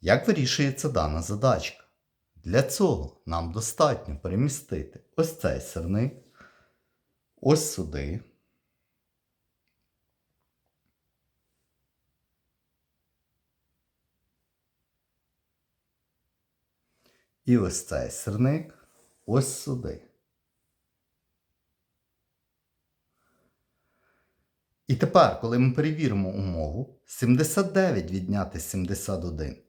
Як вирішується дана задачка? Для цього нам достатньо перемістити ось цей сирник, ось сюди. І ось цей сирник ось сюди. І тепер, коли ми перевіримо умову, 79 відняти 71